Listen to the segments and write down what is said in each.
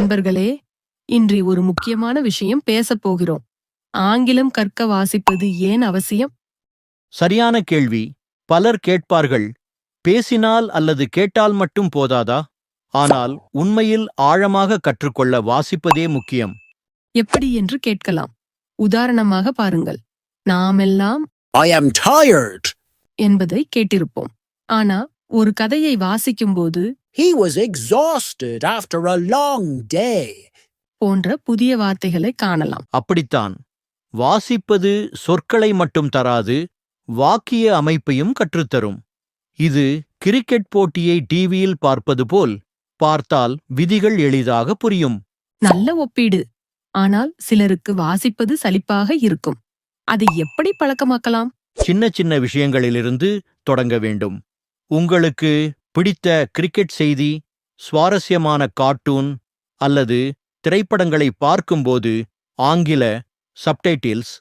நண்பர்களே இன்று ஒரு முக்கியமான விஷயம் பேசப் போகிறோம். ஆங்கிலம் கற்க வாசிப்பது ஏன் அவசியம்? சரியான கேள்வி. பலர் கேட்பார்கள் பேசினால் அல்லது கேட்டால் மட்டும் போதாதா? ஆனால் உண்மையில் ஆழமாக கற்றுக்கொள்ள வாசிப்பதே முக்கியம். எப்படி என்று கேட்கலாம். உதாரணமாக பாருங்கள். நாமெல்லாம் I am tired. என்பதை கேட்டிருப்போம். ஆனா ஒரு கதையை வாசிக்கும்போது He was exhausted after a long day. போன்ற புதிய வார்த்தைகளை காணலாம். அப்படித்தான். வாசிப்பது சொற்களை மட்டும் தராது வாக்கிய அமைப்பையும் கற்றுத்தரும். இது கிரிக்கெட் போட்டியை டிவியில் பார்ப்பது போல் பார்த்தால் விதிகள் எளிதாக புரியும். நல்ல ஒப்பீடு. ஆனால் சிலருக்கு வாசிப்பது சலிப்பாக இருக்கும். அதை எப்படி பழக்கமாக்கலாம்? சின்ன சின்ன விஷயங்களிலிருந்து தொடங்க வேண்டும். உங்களுக்கு பிடித்த கிரிக்கெட் செய்தி சுவாரஸ்யமான கார்ட்டூன் அல்லது திரைப்படங்களை பார்க்கும்போது ஆங்கில சப்டைட்டில்ஸ்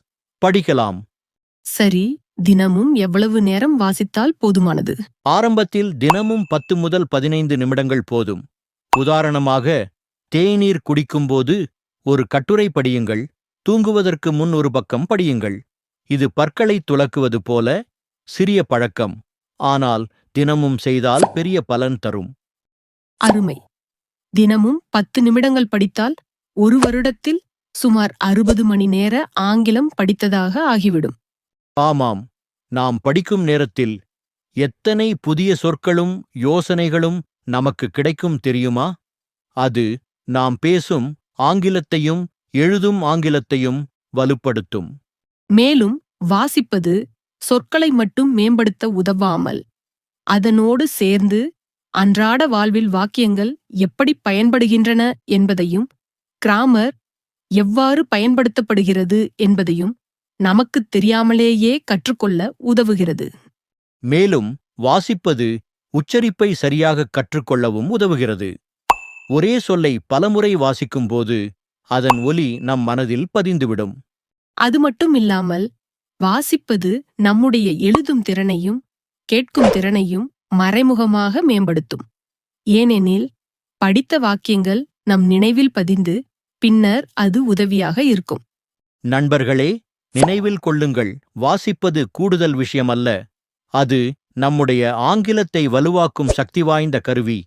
படிக்கலாம். சரி தினமும் எவ்வளவு நேரம் வாசித்தால் போதுமானது? ஆரம்பத்தில் தினமும் பத்து முதல் பதினைந்து நிமிடங்கள் போதும். உதாரணமாக தேநீர் குடிக்கும்போது ஒரு கட்டுரை படியுங்கள் தூங்குவதற்கு முன் ஒரு பக்கம் படியுங்கள். இது பற்களை துலக்குவது போல சிறிய பழக்கம். ஆனால் தினமும் செய்தால் பெரிய பலன் தரும். அருமை. தினமும் பத்து நிமிடங்கள் படித்தால் ஒரு வருடத்தில் சுமார் அறுபது மணி நேர ஆங்கிலம் படித்ததாக ஆகிவிடும். ஆமாம். நாம் படிக்கும் நேரத்தில் எத்தனை புதிய சொற்களும் யோசனைகளும் நமக்கு கிடைக்கும் தெரியுமா? அது நாம் பேசும் ஆங்கிலத்தையும் எழுதும் ஆங்கிலத்தையும் வலுப்படுத்தும். மேலும் வாசிப்பது சொற்களை மட்டும் மேம்படுத்த உதவாமல் அதனோடு சேர்ந்து அன்றாட வாழ்வில் வாக்கியங்கள் எப்படி பயன்படுகின்றன என்பதையும் கிராமர் எவ்வாறு பயன்படுத்தப்படுகிறது என்பதையும் நமக்குத் தெரியாமலேயே கற்றுக்கொள்ள உதவுகிறது. மேலும் வாசிப்பது உச்சரிப்பை சரியாக கற்றுக்கொள்ளவும் உதவுகிறது. ஒரே சொல்லை பலமுறை வாசிக்கும்போது அதன் ஒலி நம் மனதில் பதிந்துவிடும். அது மட்டும் இல்லாமல் வாசிப்பது நம்முடைய எழுதும் திறனையும் கேட்கும் திறனையும் மறைமுகமாக மேம்படுத்தும். ஏனெனில் படித்த வாக்கியங்கள் நம் நினைவில் பதிந்து பின்னர் அது உதவியாக இருக்கும். நண்பர்களே நினைவில் கொள்ளுங்கள். வாசிப்பது கூடுதல் விஷயமல்ல. அது நம்முடைய ஆங்கிலத்தை வலுவாக்கும் சக்தி வாய்ந்த கருவி.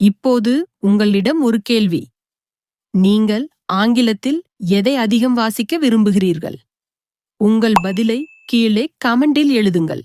இப்போது உங்களிடம் ஒரு கேள்வி. நீங்கள் ஆங்கிலத்தில் எதை அதிகம் வாசிக்க விரும்புகிறீர்கள்? உங்கள் பதிலை கீழே கமெண்டில் எழுதுங்கள்.